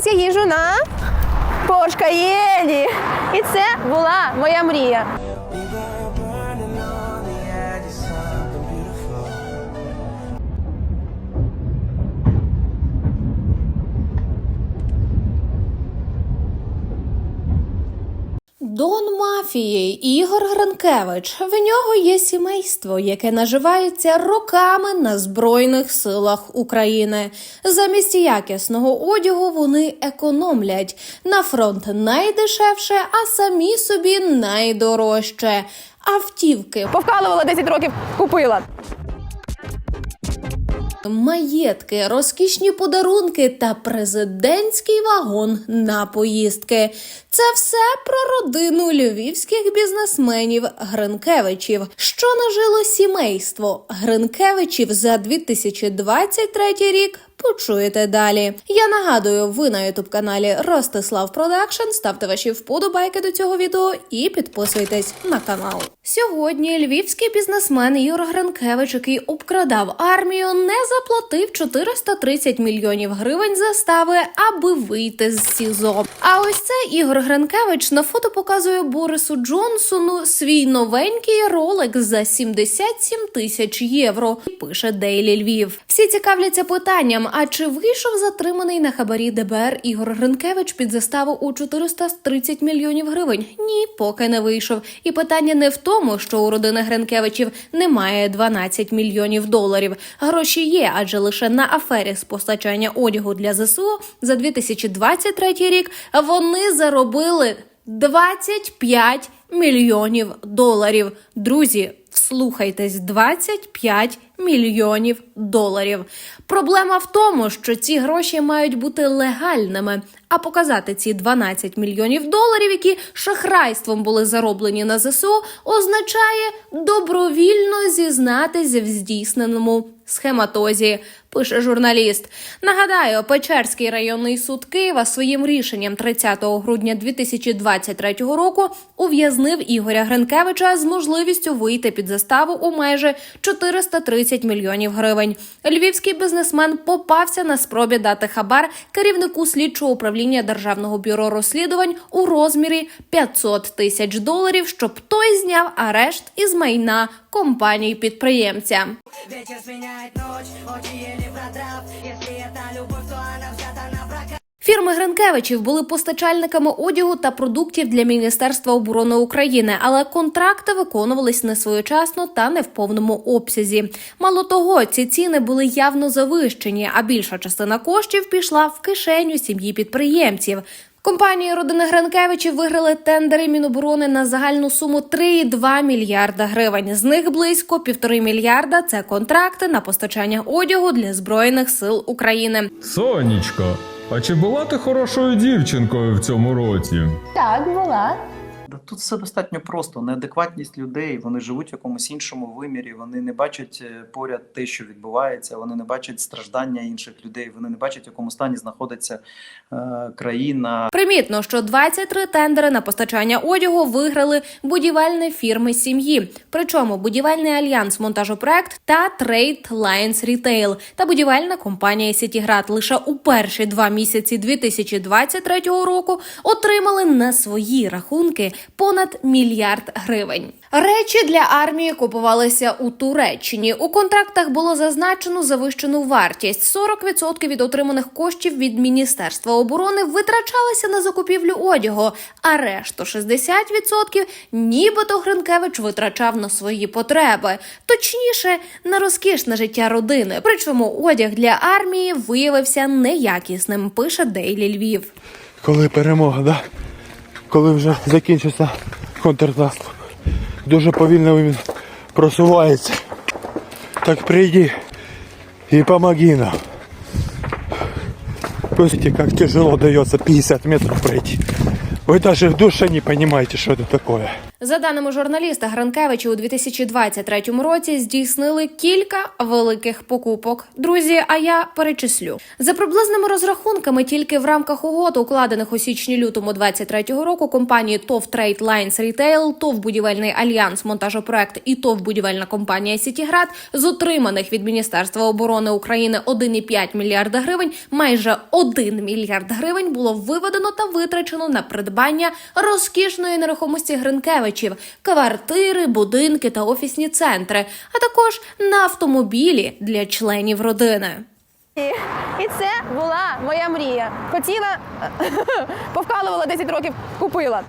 зараз я їжу на Cayenne. І це була моя мрія. Дон мафії Ігор Гранкевич. В нього є сімейство, яке наживається роками на збройних силах України. Замість якісного одягу вони економлять на фронт найдешевше, а самі собі найдорожче. Автівки, Повкалувала 10 років, купила. Маєтки, розкішні подарунки та президентський вагон на поїздки. Це все про родину львівських бізнесменів Гринкевичів, що нажило сімейство Гринкевичів за 2023 рік. Почуєте далі. Я нагадую, ви на ютуб каналі Ростислав Продакшн. Ставте ваші вподобайки до цього відео і підписуйтесь на канал. Сьогодні львівський бізнесмен Юр Гринкевич, який обкрадав армію, не заплатив 430 мільйонів гривень застави, аби вийти з СІЗО. А ось це Ігор Гринкевич на фото показує Борису Джонсону свій новенький ролик за 77 тисяч євро. Пише Дейлі Львів. Всі цікавляться питанням: а чи вийшов затриманий на хабарі ДБР Ігор Гринкевич під заставу у 430 мільйонів гривень? Ні, поки не вийшов. І питання не в тому, що у родини Гринкевичів немає 12 мільйонів доларів. Гроші є, адже лише на афері з постачання одягу для ЗСУ за 2023 рік вони заробили 25 мільйонів доларів. Друзі, вслухайтесь, 25 мільйонів доларів. Проблема в тому, що ці гроші мають бути легальними. А показати ці 12 мільйонів доларів, які шахрайством були зароблені на ЗСУ, означає добровільно зізнатися в здійсненому схематозі, пише журналіст. Нагадаю, Печерський районний суд Києва своїм рішенням 30 грудня 2023 року ув'язнив Ігоря Гринкевича з можливістю вийти під заставу у майже 430 мільйонів гривень. Львівський бізнесмен попався на спробі дати хабар керівнику слідчого управління Державного бюро розслідувань у розмірі 500 тисяч доларів, щоб той зняв арешт із майна компанії підприємця. Очи Фірми Гринкевичів були постачальниками одягу та продуктів для Міністерства оборони України, але контракти виконувались не своєчасно та не в повному обсязі. Мало того, ці ціни були явно завищені, а більша частина коштів пішла в кишеню сім'ї підприємців. Компанії родини Гранкевичів виграли тендери Міноборони на загальну суму 3,2 мільярда гривень. З них близько півтори мільярда це контракти на постачання одягу для збройних сил України. Сонечко, а чи була ти хорошою дівчинкою в цьому році? Так, була. Тут все достатньо просто. Неадекватність людей, вони живуть в якомусь іншому вимірі, вони не бачать е, поряд те, що відбувається, вони не бачать страждання інших людей, вони не бачать, в якому стані знаходиться е, країна. Примітно, що 23 тендери на постачання одягу виграли будівельні фірми сім'ї. Причому будівельний альянс монтажопроект та Trade Lines Retail та будівельна компанія Сітіград лише у перші два місяці 2023 року отримали на свої рахунки понад мільярд гривень. Речі для армії купувалися у Туреччині. У контрактах було зазначено завищену вартість. 40% від отриманих коштів від Міністерства оборони витрачалися на закупівлю одягу, а решту 60% нібито Гринкевич витрачав на свої потреби, точніше на розкішне життя родини. Причому одяг для армії виявився неякісним. Пише Дейлі Львів. коли перемога, да? Коли вже закінчиться контрнаступ. Дуже повільно він просувається. Так прийди і помоги нам. Слышите, как тяжело дается 50 метров пройти. Вы даже в душе не понимаете, что это такое. За даними журналіста Гранкевича, у 2023 році здійснили кілька великих покупок. Друзі, а я перечислю за приблизними розрахунками. Тільки в рамках угод, укладених у січні-лютому 23 року, компанії ТОВ Trade Lines Retail, ТОВ Будівельний альянс монтажопроект і ТОВ Будівельна компанія Сітіград з отриманих від Міністерства оборони України 1,5 мільярда гривень. Майже 1 мільярд гривень було виведено та витрачено на придбання розкішної нерухомості Гринкевичів, квартири, будинки та офісні центри, а також на автомобілі для членів родини. І це була моя мрія. Хотіла, повкалувала 10 років, купила.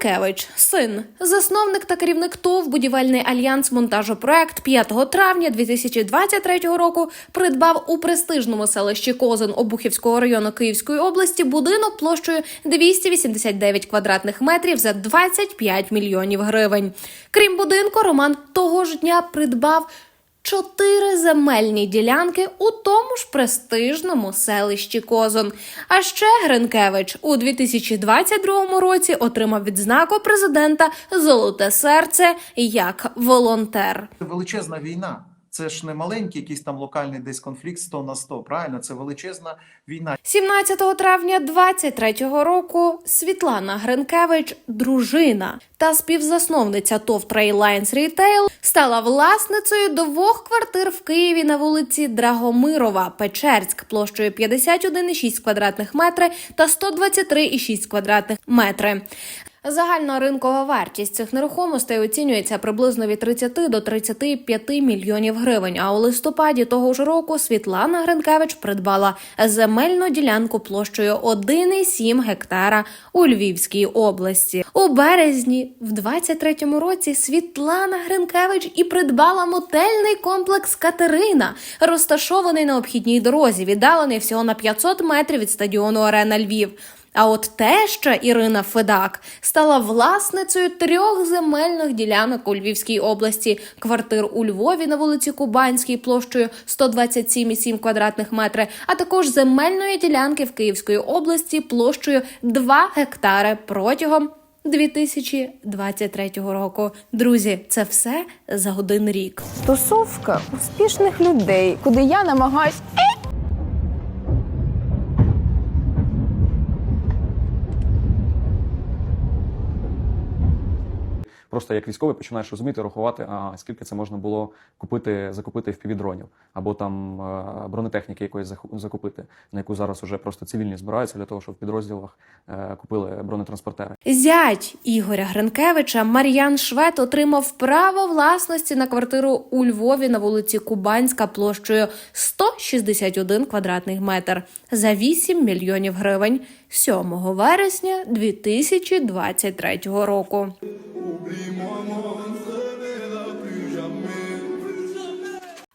Роман син, засновник та керівник ТОВ Будівельний альянс монтажопроект 5 травня 2023 року придбав у престижному селищі Козин Обухівського району Київської області будинок площею 289 квадратних метрів за 25 мільйонів гривень. Крім будинку, Роман того ж дня придбав чотири земельні ділянки у тому ж престижному селищі Козон. А ще Гринкевич у 2022 році отримав відзнаку президента Золоте серце як волонтер. Величезна війна. Це ж не маленький якийсь там локальний десь конфлікт 100 на 100, правильно? Це величезна війна. 17 травня 23 року Світлана Гринкевич, дружина та співзасновниця ТОВ Lines Retail, стала власницею двох квартир в Києві на вулиці Драгомирова, Печерськ, площею 51,6 квадратних метри та 123,6 квадратних метри. Загальна ринкова вартість цих нерухомостей оцінюється приблизно від 30 до 35 мільйонів гривень. А у листопаді того ж року Світлана Гринкевич придбала земельну ділянку площею 1,7 гектара у Львівській області. У березні в 23-му році Світлана Гринкевич і придбала мотельний комплекс Катерина, розташований на обхідній дорозі, віддалений всього на 500 метрів від стадіону Арена Львів. А от теща Ірина Федак стала власницею трьох земельних ділянок у Львівській області, квартир у Львові на вулиці Кубанській площею 127,7 квадратних метри, а також земельної ділянки в Київській області площею 2 гектари протягом 2023 року. Друзі, це все за один рік. Тусовка успішних людей, куди я намагаюсь. Просто як військовий починаєш розуміти, рахувати, а скільки це можна було купити, закупити впівдронів, або там е, бронетехніки якоїсь закупити, на яку зараз уже просто цивільні збираються для того, щоб в підрозділах е, купили бронетранспортери. Зять Ігоря Гринкевича Мар'ян Швед отримав право власності на квартиру у Львові на вулиці Кубанська площею 161 квадратний метр за 8 мільйонів гривень 7 вересня 2023 року.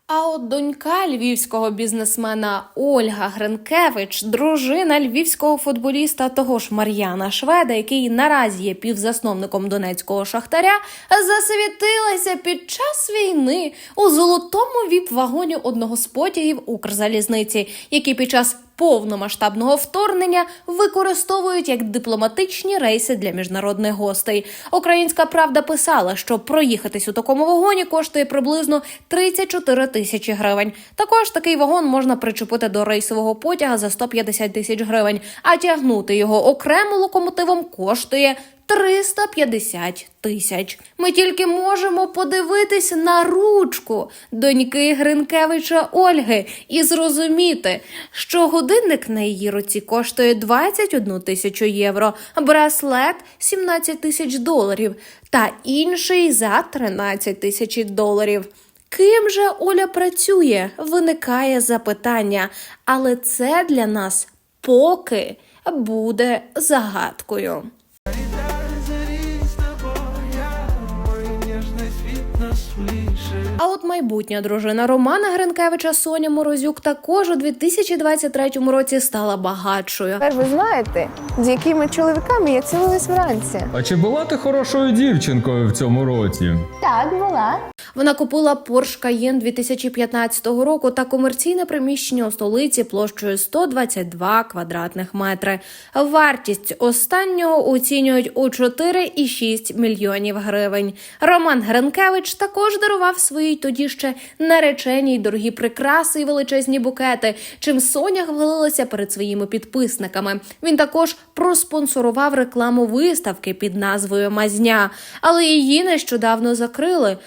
А от донька львівського бізнесмена Ольга Гринкевич, дружина львівського футболіста того ж Мар'яна Шведа, який наразі є півзасновником донецького шахтаря, засвітилася під час війни у золотому віп-вагоні одного з потягів Укрзалізниці, який під час повномасштабного вторгнення використовують як дипломатичні рейси для міжнародних гостей. Українська правда писала, що проїхатись у такому вагоні коштує приблизно 34 тисячі гривень. Також такий вагон можна причепити до рейсового потяга за 150 тисяч гривень, а тягнути його окремо локомотивом коштує 350 тисяч. Ми тільки можемо подивитись на ручку доньки Гринкевича Ольги і зрозуміти, що годинник на її руці коштує 21 тисячу євро, браслет 17 тисяч доларів та інший за 13 тисяч доларів. Ким же Оля працює? Виникає запитання, але це для нас поки буде загадкою. А от майбутня дружина Романа Гринкевича Соня Морозюк також у 2023 році стала багатшою. Тепер ви знаєте, з якими чоловіками я цілилась вранці. А чи була ти хорошою дівчинкою в цьому році? Так, була. Вона купила Porsche Cayenne 2015 року та комерційне приміщення у столиці площею 122 квадратних метри. Вартість останнього оцінюють у 4,6 мільйонів гривень. Роман Гринкевич також дарував своїй тоді ще нареченій дорогі прикраси і величезні букети, чим Соня хвалилася перед своїми підписниками. Він також проспонсорував рекламу виставки під назвою Мазня, але її нещодавно закрили,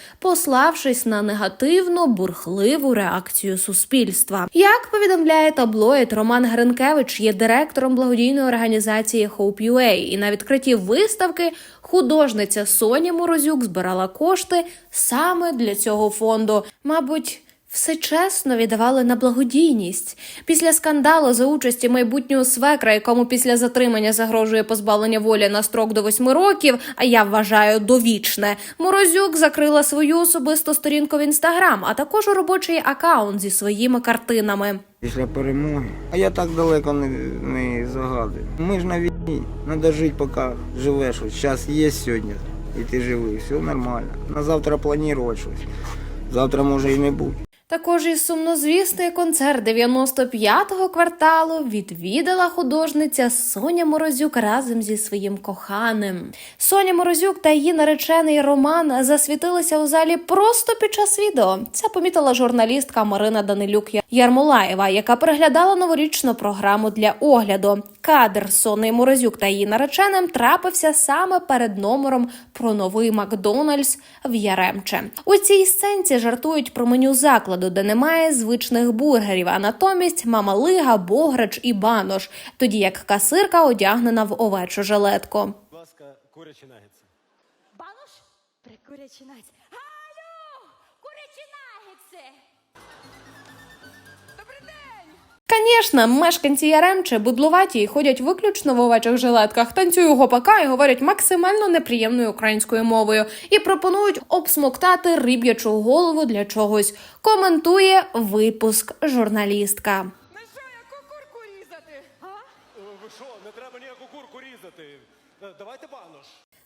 пославшись на негативну бурхливу реакцію суспільства. Як повідомляє таблоїд, Роман Гринкевич є директором благодійної організації Hope.ua, і на відкритті виставки художниця Соня Морозюк збирала кошти саме для цього фонду. Мабуть. Все чесно віддавали на благодійність. Після скандалу за участі майбутнього свекра, якому після затримання загрожує позбавлення волі на строк до восьми років, а я вважаю довічне, Морозюк закрила свою особисту сторінку в інстаграм, а також робочий акаунт зі своїми картинами. Після перемоги. А я так далеко не, не загадую. Ми ж на війні. Треба жити, поки живеш. Ось час є сьогодні, і ти живий, все нормально. На завтра планувати щось. Завтра може і не бути. Також і сумнозвісний концерт 95-го кварталу відвідала художниця Соня Морозюк разом зі своїм коханим. Соня Морозюк та її наречений Роман засвітилися у залі просто під час відео. Це помітила журналістка Марина Данилюк Ярмолаєва, яка переглядала новорічну програму для огляду. Кадр Сони Морозюк та її нареченим трапився саме перед номером про новий Макдональдс в Яремче. У цій сценці жартують про меню закладу, де немає звичних бургерів, а натомість мамалига, бограч і банош, тоді як касирка одягнена в овечу жилетку. Будь ласка, курячі нагетси. Банош? Прикурячі нагетси. Звісно, мешканці Яремче будлуваті і ходять виключно в овечих жилетках, танцюють гопака і говорять максимально неприємною українською мовою і пропонують обсмоктати риб'ячу голову для чогось. Коментує випуск журналістка. Ми що, яку курку різати? А? Ви що, не треба ніяку курку різати. Е, Давайте банош.